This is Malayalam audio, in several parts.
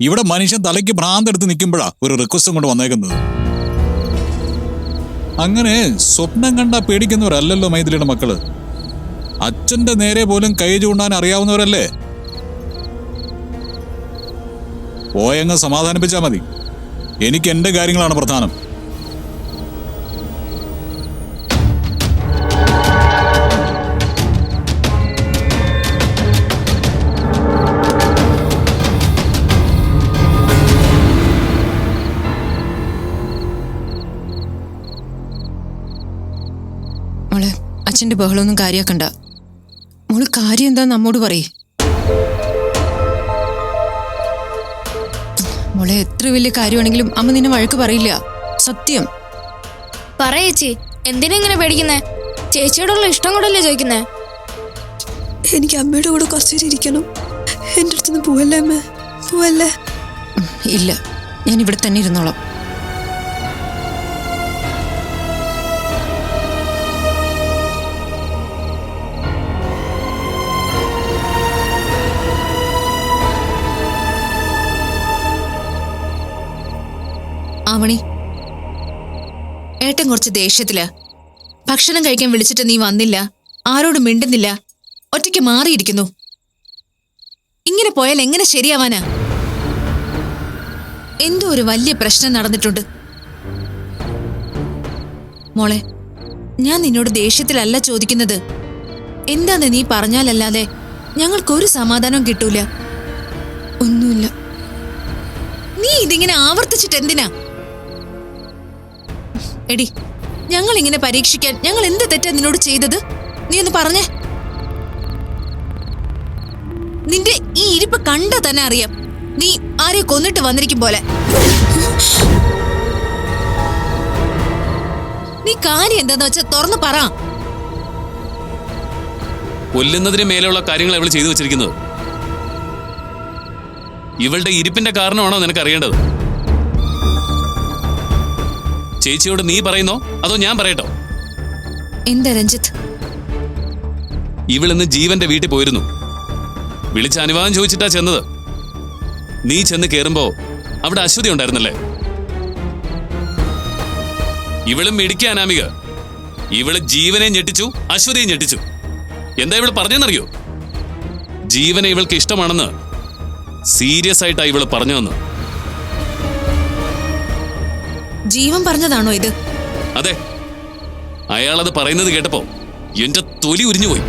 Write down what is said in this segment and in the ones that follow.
ഇവിടെ മനുഷ്യൻ തലയ്ക്ക് ഭ്രാന്തെടുത്ത് നിൽക്കുമ്പോഴാ ഒരു റിക്വസ്റ്റും കൊണ്ട് വന്നേക്കുന്നത്. അങ്ങനെ സ്വപ്നം കണ്ട പേടിക്കുന്നവരല്ലല്ലോ മൈഥിലിയുടെ മക്കൾ. അച്ഛന്റെ നേരെ പോലും കൈ ചൂണ്ടാൻ അറിയാവുന്നവരല്ലേ? പോയങ്ങ് സമാധാനിപ്പിച്ചാ മതി. എനിക്ക് എന്റെ കാര്യങ്ങളാണ് പ്രധാനം. അച്ഛന്റെ ബഹളമൊന്നും കാര്യാക്കണ്ട. മോൾ കാര്യം എന്താ നമ്മോട് പറയേ. മോളെ എത്ര വലിയ കാര്യമാണെങ്കിലും അമ്മ നിന്നെ വഴക്ക് പറയില്ല. സത്യം. പറയേച്ചി എന്തിനാ ഇങ്ങനെ പേടിക്കുന്നേ? ചേച്ചിയോടുള്ള ഇഷ്ടം കൂടല്ലേ ചോദിക്കുന്നേ? എനിക്ക് അമ്മയുടെ കൂടെ കുറച്ചേരി ഇരിക്കണം. എന്റെ അടുത്തുനിന്ന് പോവല്ലേ അമ്മ? പോവല്ലേ? ഇല്ല. ഞാൻ ഇവിടെ തന്നെ ഇരുന്നോളാം. ആവണി ഏട്ടൻ കുറച്ച് ദേഷ്യത്തില. ഭക്ഷണം കഴിക്കാൻ വിളിച്ചിട്ട് നീ വന്നില്ല. ആരോടും മിണ്ടുന്നില്ല. ഒറ്റയ്ക്ക് മാറിയിരിക്കുന്നു. ഇങ്ങനെ പോയാൽ എങ്ങനെ ശരിയാവാനാ? എന്തോ ഒരു വലിയ പ്രശ്നം നടന്നിട്ടുണ്ട്. മോളെ ഞാൻ നിന്നോട് ദേഷ്യത്തിലല്ല ചോദിക്കുന്നത്. എന്താന്ന് നീ പറഞ്ഞാലല്ലാതെ ഞങ്ങൾക്കൊരു സമാധാനം കിട്ടൂല. ഒന്നുമില്ല. നീ ഇതിങ്ങനെ ആവർത്തിച്ചിട്ട് എന്തിനാ? എടി ഞങ്ങൾ ഇങ്ങനെ പരീക്ഷിക്കാൻ ഞങ്ങൾ എന്ത് തെറ്റാ നിന്നോട് ചെയ്തത്? നീ ഒന്ന് പറഞ്ഞേ. നിന്റെ ഈ ഇരിപ്പ് കണ്ട തന്നെ അറിയാം. നീ ആരെ കൊന്നിട്ട് വന്നിരിക്കും പോലെ. നീ കാര്യം എന്താന്ന് വെച്ചാ തുറന്നു പറ. കൊല്ലുന്നതിന് മേലെയുള്ള കാര്യങ്ങൾ അവൾ ചെയ്തു വെച്ചിരിക്കുന്നത്. ഇവളുടെ ഇരിപ്പിന്റെ കാരണമാണോ നിനക്ക് അറിയേണ്ടത്? ചേച്ചിയോട് നീ പറയുന്നോ? അതോ ഞാൻ പറയട്ടോ? എന്താ രഞ്ജിത്ത്? ഇവളിന്ന് ജീവന്റെ വീട്ടിൽ പോയിരുന്നു. വിളിച്ച അനുവാദം ചോദിച്ചിട്ടാ ചെന്നത്. നീ ചെന്ന് കേറുമ്പോ അവിടെ അശ്വതി ഉണ്ടായിരുന്നല്ലേ? ഇവളും മിടിക്കാൻ അനാമിക. ഇവൾ ജീവനെ ഞെട്ടിച്ചു അശ്വതിയെ ഞെട്ടിച്ചു. എന്താ ഇവൾ പറഞ്ഞെന്നറിയോ? ജീവനെ ഇവൾക്ക് ഇഷ്ടമാണെന്ന് സീരിയസ് ആയിട്ടാ ഇവൾ പറഞ്ഞു വന്നു ജീവൻ പറഞ്ഞതാണോ ഇത്? അതെ. അയാളത് പറയുന്നത് കേട്ടപ്പോ എന്റെ തൊലി ഉരിഞ്ഞുപോയി.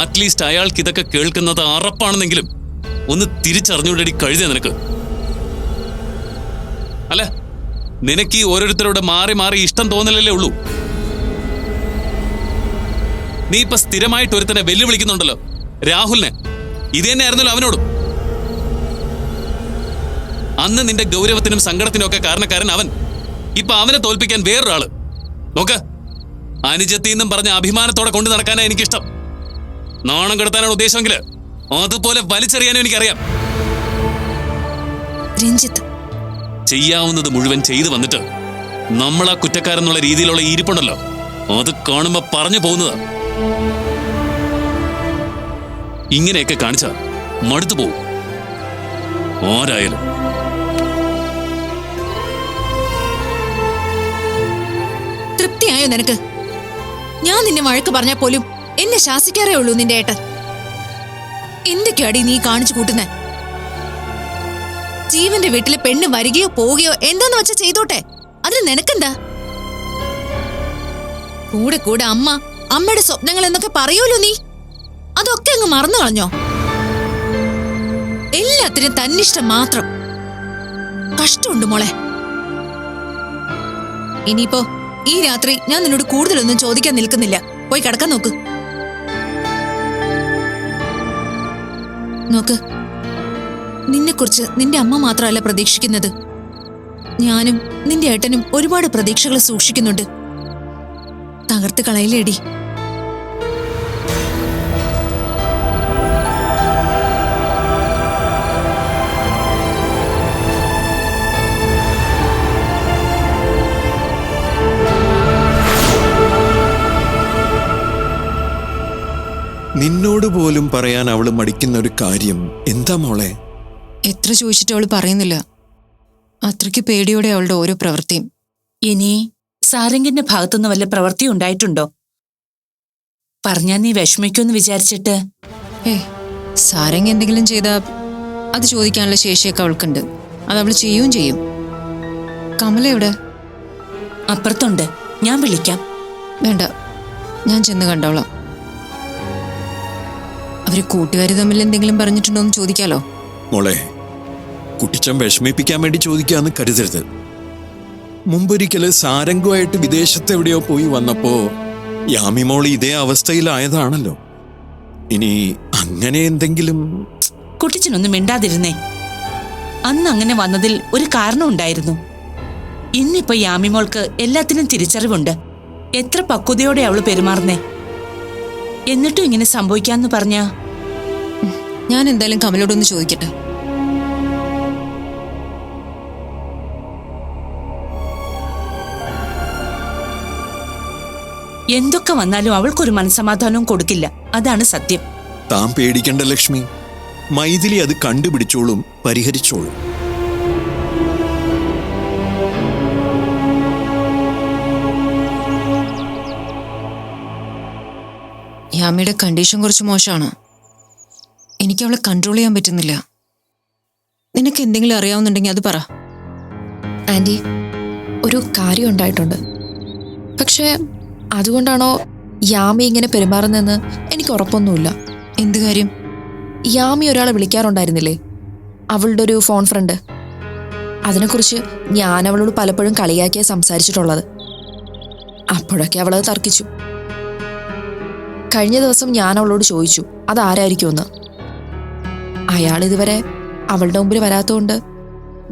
അറ്റ്ലീസ്റ്റ് അയാൾക്ക് ഇതൊക്കെ കേൾക്കുന്നത് അറപ്പാണെന്നെങ്കിലും ഒന്ന് തിരിച്ചറിഞ്ഞുകൊണ്ടടി കഴുത നിനക്ക്. അല്ല നിനക്ക് ഈ ഓരോരുത്തരോട് മാറി മാറി ഇഷ്ടം തോന്നലല്ലേ ഉള്ളൂ? നീ ഇപ്പൊ സ്ഥിരമായിട്ട് ഒരുത്തനെ വെല്ലുവിളിക്കുന്നുണ്ടല്ലോ. രാഹുലിനെ. ഇത് തന്നെയായിരുന്നല്ലോ അവനോടും. അന്ന് നിന്റെ ഗൗരവത്തിനും സങ്കടത്തിനും ഒക്കെ കാരണക്കാരൻ അവൻ. ഇപ്പൊ അവനെ തോൽപ്പിക്കാൻ വേറൊരാൾ. നോക്ക്. അനുജത്തി എന്നും പറഞ്ഞ അഭിമാനത്തോടെ കൊണ്ടു നടക്കാനാ എനിക്കിഷ്ടം. നാണം കെടുത്താനാണ് ഉദ്ദേശമെങ്കിൽ അതുപോലെ വലിച്ചെറിയാനും എനിക്കറിയാം. രഞ്ജിത്ത്. ചെയ്യാവുന്നത് മുഴുവൻ ചെയ്തു വന്നിട്ട് നമ്മളാ കുറ്റക്കാരെന്നുള്ള രീതിയിലുള്ള ഇരിപ്പുണ്ടല്ലോ. അത് കാണുമ്പോ പറഞ്ഞു പോകുന്നതാ. ഇങ്ങനെയൊക്കെ കാണിച്ച മടുത്തു പോവും. ആരായാലും. തൃപ്തിയായോ നിനക്ക്? ഞാൻ നിന്നെ വഴക്ക് പറഞ്ഞാൽ പോലും എന്നെ ശാസിക്കാറേ ഉള്ളൂ നിന്റെ ഏട്ടൻ. എന്തൊക്കെയാടി നീ കാണിച്ചു കൂട്ടുന്നേ? ജീവന്റെ വീട്ടിലെ പെണ്ണ് വരികയോ പോവുകയോ എന്താന്ന് വെച്ചാ ചെയ്തോട്ടെ? അതിന് നിനക്കെന്താ? കൂടെ കൂടെ അമ്മ അമ്മയുടെ സ്വപ്നങ്ങൾ എന്നൊക്കെ പറയൂലോ നീ. അതൊക്കെ അങ്ങ് മറന്നു കളഞ്ഞോ? എല്ലാത്തിനും തന്നിഷ്ടം മാത്രം. കഷ്ടമുണ്ട് മോളെ. ഇനിയിപ്പോ ഈ രാത്രി ഞാൻ നിന്നോട് കൂടുതലൊന്നും ചോദിക്കാൻ നിൽക്കുന്നില്ല. പോയി കിടക്കാൻ നോക്ക്. നോക്ക്. നിന്നെക്കുറിച്ച് നിന്റെ അമ്മ മാത്രമല്ല പ്രതീക്ഷിക്കുന്നത്. ഞാനും നിന്റെ ഏട്ടനും ഒരുപാട് പ്രതീക്ഷകൾ സൂക്ഷിക്കുന്നുണ്ട്. തകർത്ത് കളയില്ലേടി. പോലും പറയാൻ അവൾ മടിക്കുന്ന ഒരു കാര്യം. എന്താ മോളെ? എത്ര ചോദിച്ചിട്ട് അവൾ പറയുന്നില്ല. അത്രയ്ക്ക് പേടിയോടെ അവളുടെ ഓരോ പ്രവൃത്തിയും. ഇനി സാരംഗിന്റെ ഭാഗത്തുനിന്ന് വല്ല പ്രവൃത്തി ഉണ്ടായിട്ടുണ്ടോ? പറഞ്ഞാ നീ വിഷമിക്കുമെന്ന് വിചാരിച്ചിട്ട്. ഏ സാരംഗ് എന്തെങ്കിലും ചെയ്താ അത് ചോദിക്കാനുള്ള ശേഷിയൊക്കെ അവൾക്കുണ്ട്. അത് അവൾ ചെയ്യുകയും ചെയ്യും. കമല എവിടെ? അപ്പുറത്തുണ്ട്. ഞാൻ വിളിക്കാം. വേണ്ട. ഞാൻ ചെന്ന് കണ്ടോളാം. അവർ കൂട്ടുകാർ തമ്മിൽ എന്തെങ്കിലും പറഞ്ഞിട്ടുണ്ടോ എന്ന് ചോദിക്കാലോ? മോളെ കുട്ടിച്ചൻ വിഷമിപ്പിക്കാൻ വേണ്ടി ചോദിക്കാന്ന് കരുതരുത്. മുമ്പൊരിക്കൽ സാരംഗുമായിട്ട് വിദേശത്ത് എവിടെയോ പോയി വന്നപ്പോ യാമിമോൾ ഇതേ അവസ്ഥയിലായതാണല്ലോ. ഇനി അങ്ങനെ എന്തെങ്കിലും കുട്ടിച്ചനൊന്നും മിണ്ടാതിരുന്നേ. അന്ന് അങ്ങനെ വന്നതിൽ ഒരു കാരണം ഉണ്ടായിരുന്നു. ഇന്നിപ്പോ യാമിമോൾക്ക് എല്ലാത്തിനും തിരിച്ചറിവുണ്ട്. എത്ര പക്വതയോടെ അവൾ പെരുമാറുന്നേ. എന്നിട്ടും ഇങ്ങനെ സംഭവിക്കാന്ന് പറഞ്ഞ? ഞാൻ എന്തായാലും കമലോടൊന്ന് ചോദിക്കട്ടെ. എന്തൊക്കെ വന്നാലും അവൾക്കൊരു മനസമാധാനവും കൊടുക്കില്ല. അതാണ് സത്യം. താൻ പേടിക്കണ്ട ലക്ഷ്മി. മൈഥിലി അത് കണ്ടുപിടിച്ചോളും പരിഹരിച്ചോളും. യാമിയുടെ കണ്ടീഷൻ കുറച്ച് മോശമാണ്. എനിക്ക് അവളെ കൺട്രോൾ ചെയ്യാൻ പറ്റുന്നില്ല. നിനക്ക് എന്തെങ്കിലും അറിയാവുന്നുണ്ടെങ്കിൽ അത് പറ. ആന്റി ഒരു കാര്യം ഉണ്ടായിട്ടുണ്ട്. പക്ഷേ അതുകൊണ്ടാണോ യാമി ഇങ്ങനെ പെരുമാറുന്നതെന്ന് എനിക്ക് ഉറപ്പൊന്നുമില്ല. എന്ത് കാര്യം? യാമി ഒരാളെ വിളിക്കാറുണ്ടായിരുന്നില്ലേ? അവളുടെ ഒരു ഫോൺ ഫ്രണ്ട് അതിനെക്കുറിച്ച് ഞാൻ അവളോട് പലപ്പോഴും കളിയാക്കിയാ സംസാരിച്ചിട്ടുള്ളത്. അപ്പോഴൊക്കെ അവളത് തർക്കിച്ചു. കഴിഞ്ഞ ദിവസം ഞാൻ അവളോട് ചോദിച്ചു അതാരായിരിക്കുമെന്ന് അയാൾ ഇതുവരെ അവളുടെ മുമ്പിൽ വരാത്തതുകൊണ്ട്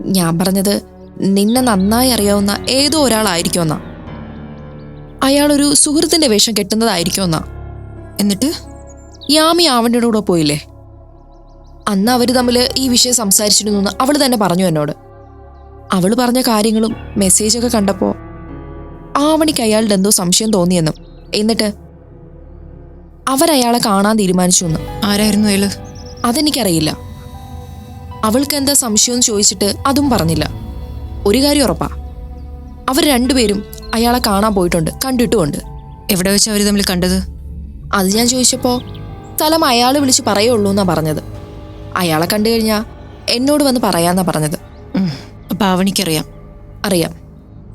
ഞാൻ പറഞ്ഞത് നിന്നെ നന്നായി അറിയാവുന്ന ഏതോ ഒരാളായിരിക്കുമെന്നാ അയാൾ ഒരു സുഹൃത്തിന്റെ വേഷം കെട്ടുന്നതായിരിക്കുമെന്നാ എന്നിട്ട് യാമി ആവണ്ടിയുടെ കൂടെ പോയില്ലേ? അന്ന് അവർ തമ്മിൽ ഈ വിഷയം സംസാരിച്ചിരുന്നു എന്ന് അവൾ തന്നെ പറഞ്ഞു എന്നോട്. അവൾ പറഞ്ഞ കാര്യങ്ങളും മെസ്സേജൊക്കെ കണ്ടപ്പോൾ ആവണിക്ക് അയാളുടെ എന്തോ സംശയം തോന്നിയെന്നും. എന്നിട്ട് അവരയാളെ കാണാൻ തീരുമാനിച്ചു എന്ന്. ആരായിരുന്നു അയാൾ? അതെനിക്കറിയില്ല. അവൾക്ക് എന്താ സംശയം എന്ന് ചോദിച്ചിട്ട് അതും പറഞ്ഞില്ല. ഒരു കാര്യം ഉറപ്പാ. അവർ രണ്ടുപേരും അയാളെ കാണാൻ പോയിട്ടുണ്ട് കണ്ടിട്ടുമുണ്ട്. എവിടെ വെച്ച് അവർ തമ്മിൽ കണ്ടത്? അത് ഞാൻ ചോദിച്ചപ്പോ സ്ഥലം അയാൾ വിളിച്ച് പറയുള്ളൂ എന്നാ പറഞ്ഞത്. അയാളെ കണ്ടു കഴിഞ്ഞാ എന്നോട് വന്ന് പറയാന്നാ പറഞ്ഞത്. അപ്പൊ ആവണിക്കറിയാം. അറിയാം.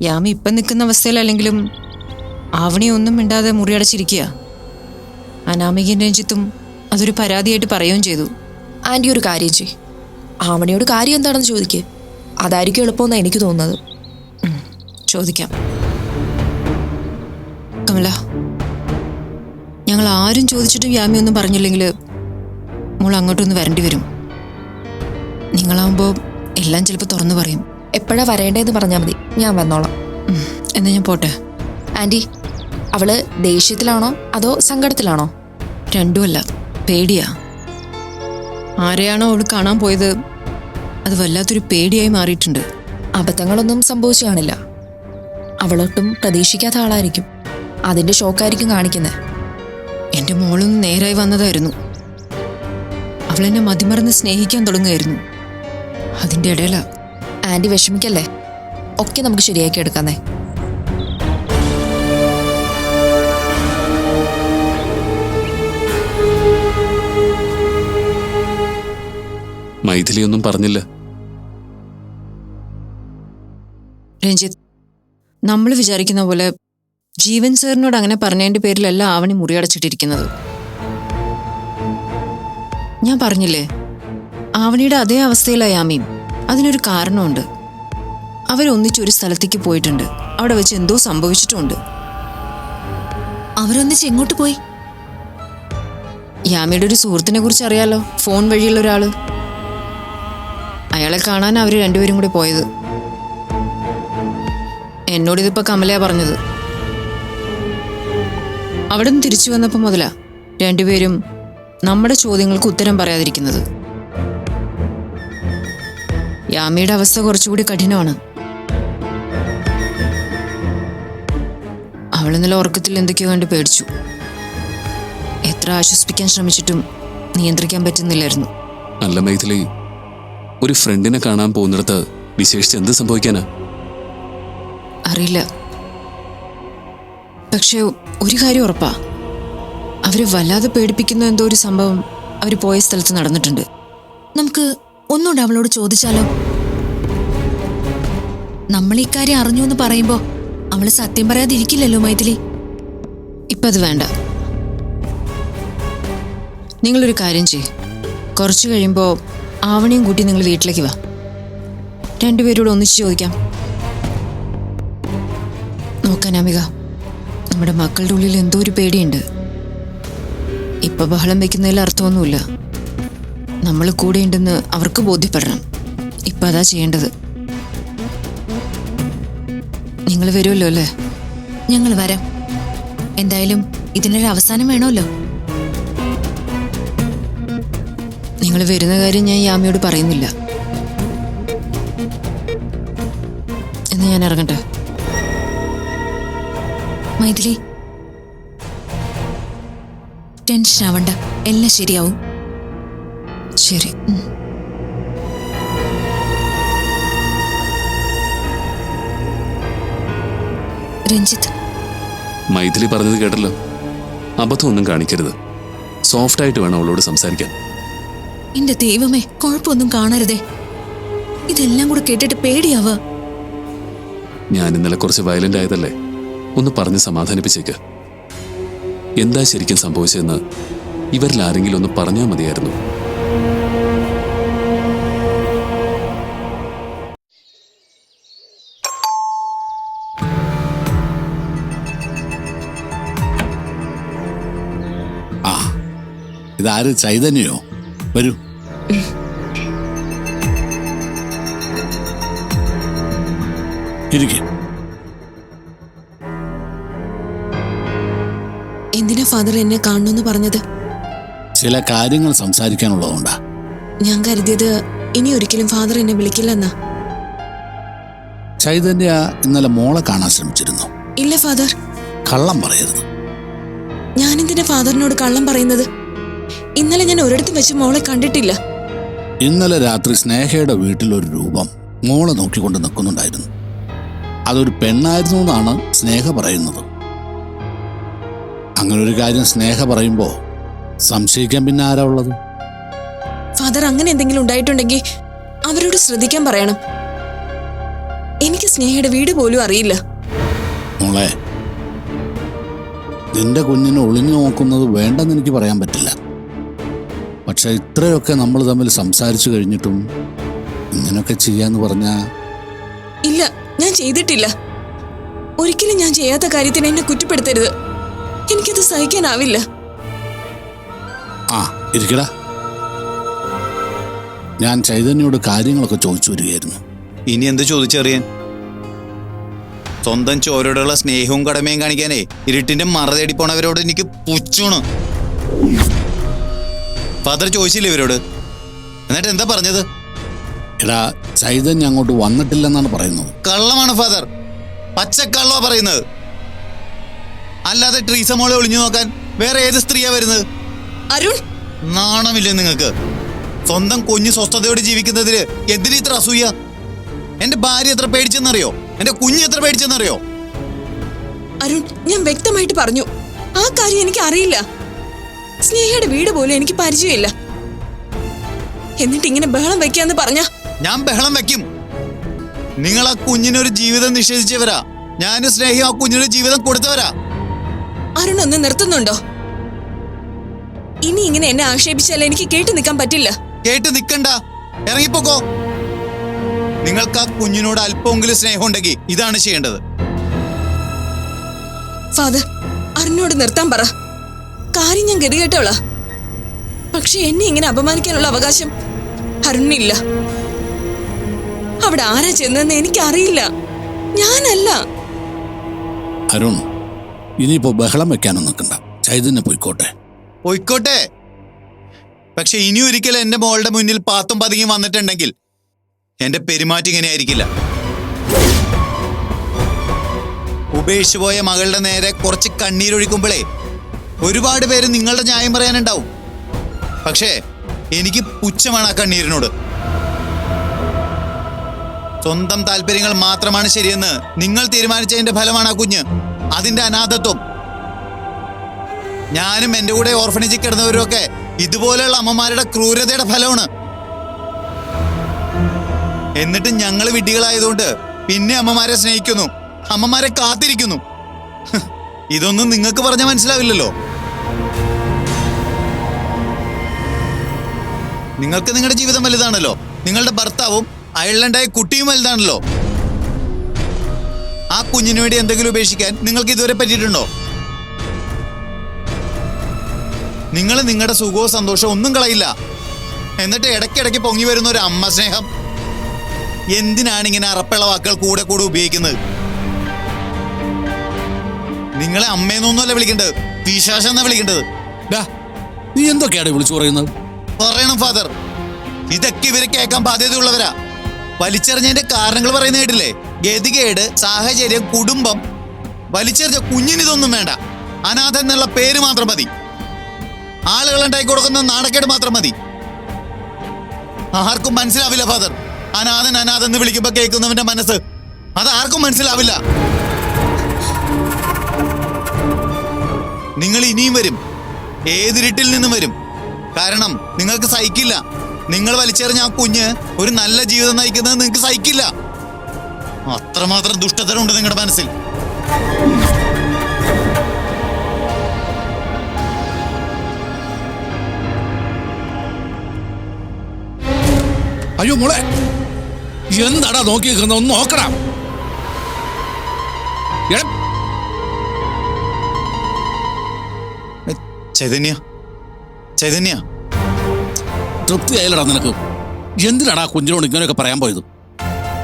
യാമി ഇപ്പം നിൽക്കുന്ന അവസ്ഥയിലല്ലെങ്കിലും ആവണി ഒന്നും മിണ്ടാതെ മുറിയടച്ചിരിക്കുക അനാമികയും രഞ്ജിത്തും അതൊരു പരാതിയായിട്ട് പറയുകയും ചെയ്തു. ആന്റി ഒരു കാര്യം ചെയ് ആമണിയോട് കാര്യം എന്താണെന്ന് ചോദിക്ക്. അതായിരിക്കും എളുപ്പമെന്നാണ് എനിക്ക് തോന്നുന്നത്. ചോദിക്കാം. കമല ഞങ്ങൾ ആരും ചോദിച്ചിട്ടും യാമി ഒന്നും പറഞ്ഞില്ലെങ്കിൽ മോൾ അങ്ങോട്ടൊന്ന് വരേണ്ടി വരും. നിങ്ങളാവുമ്പോൾ എല്ലാം ചിലപ്പോൾ തുറന്നു പറയും. എപ്പോഴാ വരേണ്ടതെന്ന് പറഞ്ഞാൽ മതി. ഞാൻ വന്നോളാം. എന്നാൽ ഞാൻ പോട്ടെ. ആന്റി അവൾ ദേഷ്യത്തിലാണോ അതോ സങ്കടത്തിലാണോ? രണ്ടുമല്ല പേടിയാ. ആരെയാണോ അവൾ കാണാൻ പോയത്? അത് വല്ലാത്തൊരു പേടിയായി മാറിയിട്ടുണ്ട്. അബദ്ധങ്ങളൊന്നും സംഭവിച്ചു കാണില്ല. അവളൊട്ടും പ്രതീക്ഷിക്കാത്ത ആളായിരിക്കും. അതിന്റെ ഷോക്കായിരിക്കും കാണിക്കുന്നത് എന്റെ മോളൊന്ന് നേരായി വന്നതായിരുന്നു. അവളെന്നെ മതിമറന്ന് സ്നേഹിക്കാൻ തുടങ്ങുമായിരുന്നു അതിന്റെ ഇടയിലാ. ആന്റി വിഷമിക്കല്ലേ? ഒക്കെ നമുക്ക് ശരിയാക്കി എടുക്കാന്നേ. മൈഥിലിയൊന്നും പറഞ്ഞില്ല. രഞ്ജിത്ത് നമ്മൾ വിചാരിക്കുന്ന പോലെ ജീവൻ സാറിനോട് അങ്ങനെ പറഞ്ഞതിന്റെ പേരിലല്ല ആവണി മുറിയടച്ചിട്ടിരിക്കുന്നത് ഞാൻ പറഞ്ഞില്ലേ ആവണിയുടെ അതേ അവസ്ഥയിലായി ആമീം അതിനൊരു കാരണമുണ്ട്. അവരൊന്നിച്ചൊരു സ്ഥലത്തേക്ക് പോയിട്ടുണ്ട്. അവിടെ വെച്ച് എന്തോ സംഭവിച്ചിട്ടുണ്ട്. അവരൊന്നിച്ച് എങ്ങോട്ട് പോയി? യാമിയുടെ ഒരു സുഹൃത്തിനെ കുറിച്ച് അറിയാലോ ഫോൺ വഴിയുള്ള ഒരാൾ. അയാളെ കാണാൻ അവർ രണ്ടുപേരും കൂടി പോയത്. എന്നോട് ഇതിപ്പോ കമലയാ പറഞ്ഞത്. അവിടെ നിന്ന് തിരിച്ചു വന്നപ്പോൾ മുതലാ രണ്ടുപേരും നമ്മുടെ ചോദ്യങ്ങൾക്ക് ഉത്തരം പറയാതിരിക്കുന്നത്. യാമിയുടെ അവസ്ഥ കുറച്ചുകൂടി കഠിനമാണ്. അവൾ ഇന്നലെ ഉറക്കത്തിൽ എന്തൊക്കെയോ കണ്ട് പേടിച്ചു. എത്ര ആശ്വസിപ്പിക്കാൻ ശ്രമിച്ചിട്ടും നിയന്ത്രിക്കാൻ പറ്റുന്നില്ലായിരുന്നു. നല്ല മൈഥിലി ഒരു ഫ്രണ്ടിനെ കാണാൻ പോകുന്നിടത്ത് വിശേഷിച്ച് എന്ത് സംഭവിക്കാനാ? അറിയില്ല. പക്ഷെ ഒരു കാര്യം ഉറപ്പാ. അവർ വല്ലാതെ പേടിപ്പിക്കുന്ന എന്തോ ഒരു സംഭവം അവർ പോയ സ്ഥലത്ത് നടന്നിട്ടുണ്ട്. നമുക്ക് ഒന്നുകൂടെ അവളോട് ചോദിച്ചാലോ? നമ്മൾ ഇക്കാര്യം അറിഞ്ഞു എന്ന് പറയുമ്പോ അവൾ സത്യം പറയാതിരിക്കില്ലല്ലോ മൈഥിലി. ഇപ്പം അത് വേണ്ട. നിങ്ങളൊരു കാര്യം ചെയ്യ്. കുറച്ച് കഴിയുമ്പോൾ ആവണിയും കൂട്ടി നിങ്ങൾ വീട്ടിലേക്ക് വാ. രണ്ടുപേരോട് ഒന്നിച്ച് ചോദിക്കാം. നോക്കാൻ അമിക നമ്മുടെ മക്കളുടെ ഉള്ളിൽ എന്തോ ഒരു പേടിയുണ്ട്. ഇപ്പൊ ബഹളം വെക്കുന്നതിൽ അർത്ഥമൊന്നുമില്ല. നമ്മൾ കൂടെയുണ്ടെന്ന് അവർക്ക് ബോധ്യപ്പെടണം. ഇപ്പൊ അതാ ചെയ്യേണ്ടത്. നിങ്ങൾ വരുമല്ലോ അല്ലേ? ഞങ്ങൾ വരാം. എന്തായാലും ഇതിനൊരു അവസാനം വേണമല്ലോ. നിങ്ങൾ വരുന്ന കാര്യം ഞാൻ യാമിയോട് പറയുന്നില്ല. എന്ന് ഞാൻ ഇറങ്ങട്ടെ. മൈഥിലി. ടെൻഷൻ ആവണ്ട. എല്ലാം ശരിയാവും. ശരി. രഞ്ജിത്ത്. മൈഥിലി പറഞ്ഞത് കേട്ടല്ലോ. അബദ്ധമൊന്നും കാണിക്കരുത്. സോഫ്റ്റായിട്ട് വേണം അവളോട് സംസാരിക്കാൻ. എന്റെ ദൈവമേ കുഴപ്പമൊന്നും കാണരുതേ. ഇതെല്ലാം കൂടെ കേട്ടിട്ട് പേടിയാവ. ഞാൻ ഇന്നലെ കുറച്ച് വയലന്റ് ആയതല്ലേ? ഒന്ന് പറഞ്ഞ് സമാധാനിപ്പിച്ചേക്ക്. എന്താ ശരിക്കും സംഭവിച്ചതെന്ന് ഇവരിൽ ആരെങ്കിലും ഒന്ന് പറഞ്ഞാൽ മതിയായിരുന്നു. ആ ഇതാര്? ചൈതന്യോ? വരൂ. എന്തിനാ ഫാദർ എന്നെ കാണണമെന്ന് പറഞ്ഞത്? ചില കാര്യങ്ങൾ സംസാരിക്കാനുള്ളതുകൊണ്ടാ. ഞാൻ കരുതിയത് ഇനി ഒരിക്കലും ഫാദർ എന്നെ വിളിക്കില്ലെന്നാ. ചൈതന്യ ഇന്നലെ മോളെ കാണാൻ ശ്രമിച്ചിരുന്നു. ഇല്ല ഫാദർ. കള്ളം പറയരുത്. ഞാൻ എന്തിനാ ഫാദറിനോട് കള്ളം പറയുന്നത്? ഇന്നലെ ഞാൻ ഒരിടത്തും വെച്ച് മോളെ കണ്ടിട്ടില്ല. ഇന്നലെ രാത്രി സ്നേഹയുടെ വീട്ടിലൊരു രൂപം മോളെ നോക്കിക്കൊണ്ട് നിൽക്കുന്നുണ്ടായിരുന്നു. അതൊരു പെണ്ണായിരുന്നു എന്നാണ് സ്നേഹ പറയുന്നത്. അങ്ങനെ ഒരു കാര്യം സ്നേഹ പറയുമ്പോൾ സംശയിക്കാൻ പിന്നെ ആരാ ഉള്ളത്? ഫാദർ അങ്ങനെ എന്തെങ്കിലും ഉണ്ടായിട്ടുണ്ടെങ്കിൽ അവരോട് ശ്രദ്ധിക്കാൻ പറയണം. എനിക്ക് സ്നേഹയുടെ വീട് പോലും അറിയില്ല. മോളെ നിന്റെ കുഞ്ഞിനെ ഒളിഞ്ഞു നോക്കുന്നത് വേണ്ടെന്ന് എനിക്ക് പറയാൻ പറ്റില്ല. പക്ഷെ ഇത്രയൊക്കെ നമ്മൾ തമ്മിൽ സംസാരിച്ചു കഴിഞ്ഞിട്ടും ഇങ്ങനെയൊക്കെ ചെയ്യാന്ന് പറഞ്ഞാ ഇല്ല ഞാൻ ചെയ്തിട്ടില്ല. ഒരിക്കലും ഞാൻ ചെയ്യാത്ത കാര്യത്തിന് എന്നെ കുറ്റപ്പെടുത്തരുത്. എനിക്കത് സഹിക്കാനാവില്ല. ആ ഇരിക്കടാ. ഞാൻ ചൈതന്യോട് കാര്യങ്ങളൊക്കെ ചോദിച്ചു വരികയായിരുന്നു. ഇനി എന്ത് ചോദിച്ചറിയാൻ സ്വന്തം ചോരോടുള്ള സ്നേഹവും കടമയും കാണിക്കാനേ ഇരുട്ടിന്റെ മറ തേടി പോണവരോട് എനിക്ക് പുച്ഛണ്. ഫാദർ ചോദിച്ചില്ലേ ഇവരോട്? എന്നിട്ട് എന്താ പറഞ്ഞത്? എടാ ചൈതന്യ അങ്ങോട്ട് വന്നിട്ടില്ലെന്നാണ് പറയുന്നത്. കള്ളമാണ് ഫാദർ. പച്ചക്കള്ളോ പറയുന്നത്. അല്ലാതെ ട്രീസ മോളെ ഒളിഞ്ഞു നോക്കാൻ വേറെ ഏത് സ്ത്രീയാ വരുന്നത്? അരുൺ? നാണമില്ലേ നിങ്ങൾക്ക്? സ്വന്തം കുഞ്ഞ് സ്വസ്ഥതയോടെ ജീവിക്കുന്നതിന് എന്തിന് ഇത്ര അസൂയ? എന്റെ ഭാര്യ എത്ര പേടിച്ചെന്നറിയോ? എന്റെ കുഞ്ഞ് എത്ര പേടിച്ചെന്നറിയോ? അരുൺ ഞാൻ വ്യക്തമായിട്ട് പറഞ്ഞു. ആ കാര്യം എനിക്ക് അറിയില്ല. സ്നേഹയുടെ വീട് പോലും എനിക്ക് പരിചയമില്ല. എന്നിട്ട് ഇങ്ങനെ ബഹളം വെക്കാന്ന് പറഞ്ഞ? ഞാൻ ബഹളം വെക്കും. നിങ്ങൾ ആ കുഞ്ഞിനൊരു ജീവിതം നിഷേധിച്ചവരാ. ഞാനും സ്നേഹം ആ കുഞ്ഞിനൊരു ജീവിതം കൊടുത്തവരാ. അരുൺ ഒന്ന് നിർത്തുന്നുണ്ടോ? ഇനി ഇങ്ങനെ എന്നെ ആക്ഷേപിച്ചാൽ എനിക്ക് കേട്ടു നിൽക്കാൻ പറ്റില്ല. കേട്ട് നിക്കണ്ട ഇറങ്ങിപ്പോക്കോ. നിങ്ങൾക്ക് ആ കുഞ്ഞിനോട് അല്പമെങ്കിലും സ്നേഹം ഉണ്ടെങ്കിൽ ഇതാണ് ചെയ്യേണ്ടത്. ഫാദർ അരുണോട് നിർത്താൻ പറ. കാര്യം ഞാൻ ഗതികെട്ടവളാ പക്ഷെ എന്നെ ഇങ്ങനെ അപമാനിക്കാനുള്ള അവകാശം അരുണിനില്ല. അവിടെ ആരാ ചെന്നതെന്ന് എനിക്കറിയില്ല. ഞാനല്ല. അരുൺ ഇനിയിപ്പോ ബഹളം വെക്കാനും നിൽക്കണ്ട. ചൈതന്യ പോയിക്കോട്ടെ. പോയിക്കോട്ടെ. പക്ഷെ ഇനി ഒരിക്കലും എന്റെ മോളുടെ മുന്നിൽ പാത്തും പതുങ്ങി വന്നിട്ടുണ്ടെങ്കിൽ എന്റെ പെരുമാറ്റം ഇങ്ങനെ ആയിരിക്കില്ല. ഉപേക്ഷിച്ചു പോയ മകളുടെ നേരെ കുറച്ച് കണ്ണീരൊഴിക്കുമ്പോഴേ ഒരുപാട് പേര് നിങ്ങളുടെ ന്യായം പറയാനുണ്ടാവും. പക്ഷേ എനിക്ക് പുച്ഛമാണ് ആ കണ്ണീരിനോട്. സ്വന്തം താല്പര്യങ്ങൾ മാത്രമാണ് ശരിയെന്ന് നിങ്ങൾ തീരുമാനിച്ചതിന്റെ ഫലമാണ് ആ കുഞ്ഞ്. അതിന്റെ അനാഥത്വം. ഞാനും എന്റെ കൂടെ ഓർഫനേജിൽ കിടന്നവരും ഒക്കെ ഇതുപോലെയുള്ള അമ്മമാരുടെ ക്രൂരതയുടെ ഫലമാണ്. എന്നിട്ട് ഞങ്ങൾ വിഡ്ഢികളായതുകൊണ്ട് പിന്നെ അമ്മമാരെ സ്നേഹിക്കുന്നു. അമ്മമാരെ കാത്തിരിക്കുന്നു. ഇതൊന്നും നിങ്ങൾക്ക് പറഞ്ഞാൽ മനസ്സിലാവില്ലല്ലോ. നിങ്ങൾക്ക് നിങ്ങളുടെ ജീവിതം വലുതാണല്ലോ. നിങ്ങളുടെ ഭർത്താവും അയർലൻഡായ കുട്ടിയും വലുതാണല്ലോ. ആ കുഞ്ഞിനു വേണ്ടി എന്തെങ്കിലും ഉപേക്ഷിക്കാൻ നിങ്ങൾക്ക് ഇതുവരെ പറ്റിയിട്ടുണ്ടോ? നിങ്ങൾ നിങ്ങളുടെ സുഖവും സന്തോഷവും ഒന്നും കളയില്ല. എന്നിട്ട് ഇടയ്ക്കിടയ്ക്ക് പൊങ്ങി വരുന്ന ഒരു അമ്മ സ്നേഹം. എന്തിനാണ് ഇങ്ങനെ അറപ്പുള്ള വാക്കുകൾ കൂടെ കൂടെ ഉപയോഗിക്കുന്നത്? നിങ്ങളെ അമ്മയെന്നൊന്നുമല്ല വിളിക്കേണ്ടത് വിശ്വാസം എന്നാ വിളിക്കേണ്ടത് നീ എന്തൊക്കെയാണ് വിളിച്ചു പറയുന്നത്? പറയണം ഫാദർ ഇതൊക്കെ ഇവർ കേൾക്കാൻ ബാധ്യതയുള്ളവരാ. വലിച്ചെറിഞ്ഞതിന്റെ കാരണങ്ങൾ പറയുന്ന കേട്ടില്ലേ? ഗതികേട് സാഹചര്യം കുടുംബം. വലിച്ചെറിഞ്ഞ കുഞ്ഞിനിതൊന്നും വേണ്ട. അനാഥ എന്നുള്ള പേര് മാത്രം മതി. ആളുകൾ ഉണ്ടാക്കി കൊടുക്കുന്ന നാണക്കേട് മാത്രം മതി. ആർക്കും മനസ്സിലാവില്ല ഫാദർ അനാഥൻ അനാഥൻ എന്ന് വിളിക്കുമ്പോ കേൾക്കുന്നവന്റെ മനസ്സ്. അത് ആർക്കും മനസ്സിലാവില്ല. നിങ്ങൾ ഇനിയും വരും. ഏതിരിട്ടിൽ നിന്നും വരും. കാരണം നിങ്ങൾക്ക് സഹിക്കില്ല. നിങ്ങൾ വലിച്ചെറിഞ്ഞ ആ കുഞ്ഞ് ഒരു നല്ല ജീവിതം നയിക്കുന്നത് നിങ്ങൾക്ക് സഹിക്കില്ല. അത്രമാത്രം ദുഷ്ടതരമുണ്ട് നിങ്ങളുടെ മനസ്സിൽ. അയ്യോ മോളെ എന്താടാ നോക്കി നിൽക്കുന്നത്? ഒന്ന് നോക്കണം ചൈതന്യ. ചൈതന്യ തൃപ്തിയായില്ലടാ നിനക്ക്. എന്തിനാണ് ആ കുഞ്ഞിനോട് ഇങ്ങനെയൊക്കെ പറയാൻ പോയത്?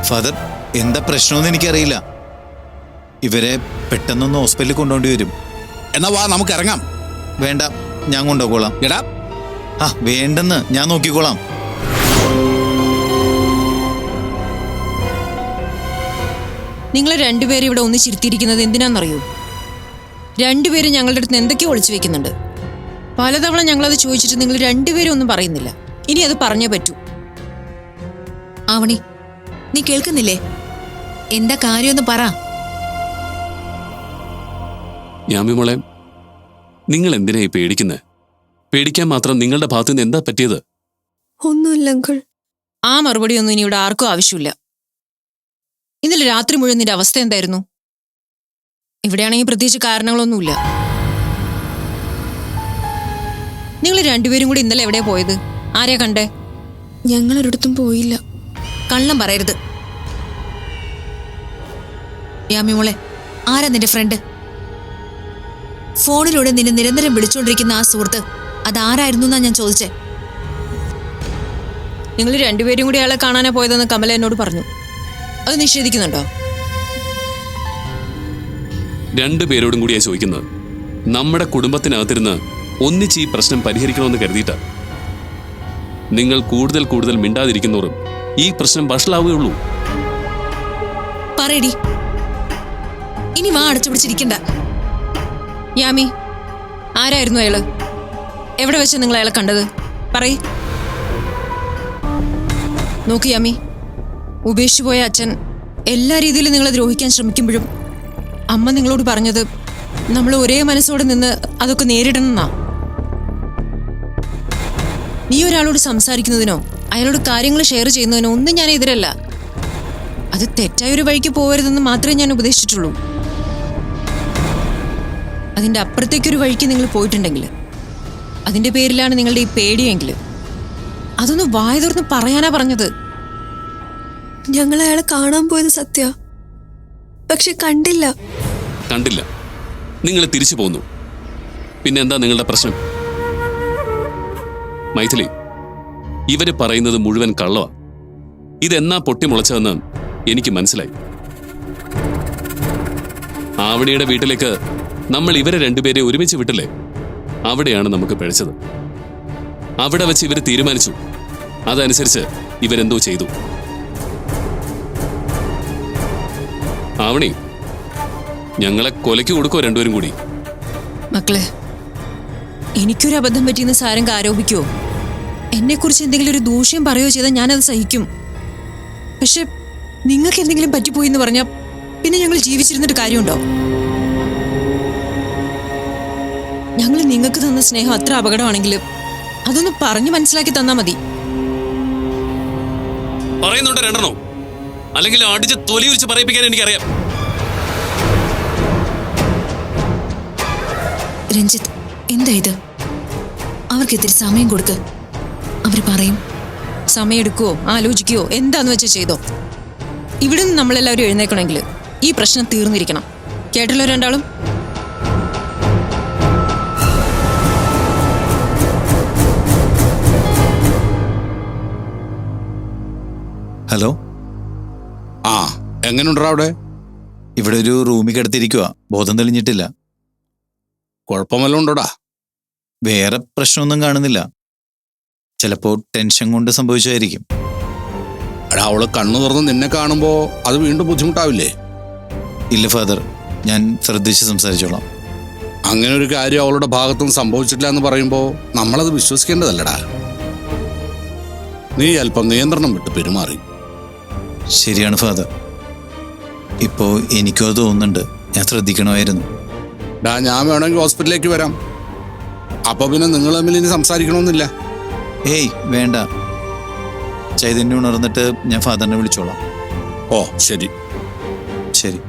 ഫാദർ എന്താ പ്രശ്നമെന്ന് എനിക്കറിയില്ല. ഇവരെ പെട്ടെന്നൊന്ന് ഹോസ്പിറ്റലിൽ കൊണ്ടുപോണ്ടി വരും. എന്നാ വാ നമുക്ക് ഇറങ്ങാം. വേണ്ട ഞാൻ കൊണ്ടുപോയിക്കോളാം. എടാ. ആ വേണ്ടെന്ന് ഞാൻ നോക്കിക്കോളാം. നിങ്ങൾ രണ്ടുപേരും ഇവിടെ ഒന്നിച്ചിരുത്തിയിരിക്കുന്നത് എന്തിനാണെന്നറിയോ? രണ്ടുപേരും ഞങ്ങളുടെ അടുത്ത് എന്തൊക്കെയോ ഒളിച്ചു വെക്കുന്നുണ്ട്. പലതവണ ഞങ്ങളത് ചോദിച്ചിട്ട് നിങ്ങൾ രണ്ടുപേരും ഒന്നും പറയുന്നില്ല. ഇനി അത് പറഞ്ഞേ പറ്റൂ. ആവണി നീ കേൾക്കുന്നില്ലേ? എന്താ കാര്യമൊന്ന് പറ. ഞാമിമോളെ നിങ്ങൾ എന്തിനാ ഈ പേടിക്കുന്നത് പേടിക്കാൻ മാത്രം നിങ്ങളുടെ ഭാഗത്തു നിന്ന് എന്താ പറ്റിയത്? ഒന്നുമില്ല അങ്കിൾ. ആ മറുപടി ഒന്നും ഇനി ഇവിടെ ആർക്കും ആവശ്യമില്ല. ഇന്നലെ രാത്രി മുഴുവൻ നിന്റെ അവസ്ഥ എന്തായിരുന്നു? ഇവിടെയാണെങ്കിൽ പ്രത്യേകിച്ച് കാരണങ്ങളൊന്നുമില്ല. നിങ്ങൾ രണ്ടുപേരും കൂടി ഇന്നലെ എവിടെയാ പോയത്? ആരെയാ കണ്ടേ? ഞങ്ങൾ ഒരിടത്തും പോയില്ല. കള്ളം പറയരുത്. യാമി മോളെ ആരാ നിന്റെ ഫ്രണ്ട് ഫോണിലൂടെ നിന്നെ നിരന്തരം വിളിച്ചുകൊണ്ടിരിക്കുന്ന ആ സുഹൃത്ത് അതാരായിരുന്നു എന്നാ ഞാൻ ചോദിച്ചേ? നിങ്ങൾ രണ്ടുപേരും കൂടി അയാളെ കാണാനാ പോയതെന്ന് കമല എന്നോട് പറഞ്ഞു. അത് നിഷേധിക്കുന്നുണ്ടോ? രണ്ടു പേരോടും കൂടിയാ ചോദിക്കുന്നത്. നമ്മുടെ കുടുംബത്തിനകത്തിരുന്ന് ഒന്നിച്ച് ഈ പ്രശ്നം പരിഹരിക്കണമെന്ന് കരുതിയിട്ട് നിങ്ങൾ കൂടുതൽ കൂടുതൽ മിണ്ടാതിരിക്കുന്നവരും ഈ പ്രശ്നം വഷളാവുകയുള്ളൂ. പറയടി. ഇനി വാ അടച്ചു പിടിച്ചിരിക്കണ്ട. യാമി ആരായിരുന്നു അയാൾ? എവിടെ വെച്ച് നിങ്ങൾ അയാളെ കണ്ടത്? പറയ്. നോക്ക് യാമി ഉപേക്ഷിച്ചു പോയ അച്ഛൻ എല്ലാ രീതിയിലും നിങ്ങളെ ദ്രോഹിക്കാൻ ശ്രമിക്കുമ്പോഴും അമ്മ നിങ്ങളോട് പറഞ്ഞത് നമ്മൾ ഒരേ മനസ്സോടെ നിന്ന് അതൊക്കെ നേരിടണമെന്നാ നീ ഒരാളോട് സംസാരിക്കുന്നതിനോ അയാളോട് കാര്യങ്ങൾ ഷെയർ ചെയ്യുന്നതിനോ ഒന്നും ഞാൻ എതിരല്ല. അത് തെറ്റായ ഒരു വഴിക്ക് പോകരുതെന്ന് മാത്രമേ ഞാൻ ഉപദേശിച്ചിട്ടുള്ളൂ. അതിന്റെ അപ്പുറത്തേക്കൊരു വഴിക്ക് നിങ്ങൾ പോയിട്ടുണ്ടെങ്കിൽ അതിന്റെ പേരിലാണ് നിങ്ങളുടെ ഈ പേടിയെങ്കിൽ അതൊന്ന് വായ തുറന്ന് പറയാനാ പറഞ്ഞത്. ഞങ്ങൾ അയാളെ കാണാൻ പോയത് സത്യ. പക്ഷെ കണ്ടില്ല. കണ്ടില്ല. നിങ്ങൾ തിരിച്ചു പോന്നു. പിന്നെന്താ നിങ്ങളുടെ പ്രശ്നം? മൈഥിലി ഇവർ പറയുന്നത് മുഴുവൻ കള്ളവാ. ഇതെന്നാ പൊട്ടിമുളച്ചതെന്ന് എനിക്ക് മനസ്സിലായി. ആവണിയുടെ വീട്ടിലേക്ക് നമ്മൾ ഇവരെ രണ്ടുപേരെ ഒരുമിച്ച് വിട്ടില്ലേ? അവിടെയാണ് നമുക്ക് പിഴച്ചത്. അവിടെ വെച്ച് ഇവർ തീരുമാനിച്ചു. അതനുസരിച്ച് ഇവരെന്തോ ചെയ്തു. ആവണി ഞങ്ങളെ കൊലയ്ക്ക് കൊടുക്കോ രണ്ടുപേരും കൂടി? മക്കളെ എനിക്കൊരു അബദ്ധം പറ്റിയെന്ന് സാരംഗ് ആരോപിക്കുവോ? എന്നെക്കുറിച്ച് എന്തെങ്കിലും ഒരു ദൂഷ്യം പറയുകയോ ചെയ്താൽ ഞാനത് സഹിക്കും. പക്ഷെ നിങ്ങൾക്ക് എന്തെങ്കിലും പറ്റിപ്പോയി എന്ന് പറഞ്ഞാൽ പിന്നെ ഞങ്ങൾ ജീവിച്ചിരുന്നിട്ട് കാര്യമുണ്ടോ? ഞങ്ങൾ നിങ്ങൾക്ക് തന്ന സ്നേഹം അത്ര അപകടമാണെങ്കിൽ അതൊന്ന് പറഞ്ഞു മനസ്സിലാക്കി തന്നാ മതി. പറയുന്നുണ്ടോ രണ്ടെണ്ണോ? അല്ലെങ്കിൽ അടിച്ച് തൊലി ഉരിച്ച് പറയിപ്പിക്കാൻ എനിക്കറിയാം. രഞ്ജിത്ത് എന്താ ഇത്? അവർക്ക് ഇത്തിരി സമയം കൊടുക്ക്. അവർ പറയും. സമയമെടുക്കുവോ ആലോചിക്കുവോ? എന്താന്ന് വെച്ചാൽ ചെയ്തോ? ഇവിടെ നിന്ന് നമ്മളെല്ലാവരും എഴുന്നേക്കണമെങ്കിൽ ഈ പ്രശ്നം തീർന്നിരിക്കണം. കേട്ടല്ലോ രണ്ടാളും? ഹലോ? ആ എങ്ങനെയുണ്ടോ അവിടെ? ഇവിടെ ഒരു റൂമിൽ കിടത്തിരിക്കുക ബോധം തെളിഞ്ഞിട്ടില്ല. കുഴപ്പമല്ലോ ഉണ്ടോടാ? വേറെ പ്രശ്നമൊന്നും കാണുന്നില്ല. ചിലപ്പോ ടെൻഷൻ കൊണ്ട് സംഭവിച്ചതായിരിക്കും. എടാ അവൾ കണ്ണു തുറന്ന് നിന്നെ കാണുമ്പോ അത് വീണ്ടും ബുദ്ധിമുട്ടാവില്ലേ? ഇല്ല ഫാദർ. ഞാൻ ശ്രദ്ധിച്ച് സംസാരിച്ചോളാം. അങ്ങനെ ഒരു കാര്യം അവളുടെ ഭാഗത്തുനിന്ന് സംഭവിച്ചിട്ടില്ല എന്ന് പറയുമ്പോ നമ്മളത് വിശ്വസിക്കേണ്ടതല്ലടാ. നീ അല്പം നിയന്ത്രണം വിട്ട് പെരുമാറി. ശരിയാണ് ഫാദർ. ഇപ്പോ എനിക്കും അത് തോന്നുന്നുണ്ട്. ഞാൻ ശ്രദ്ധിക്കണമായിരുന്നു. ഡാ ഞാൻ വേണമെങ്കിൽ ഹോസ്പിറ്റലിലേക്ക് വരാം. അപ്പൊ പിന്നെ നിങ്ങൾ തമ്മിൽ ഇനി സംസാരിക്കണമെന്നില്ല. ഏയ് വേണ്ട. ചൈതന്യം ഉണർന്നിട്ട് ഞാൻ ഫാദറിനെ വിളിച്ചോളാം. ഓ ശരി. ശരി.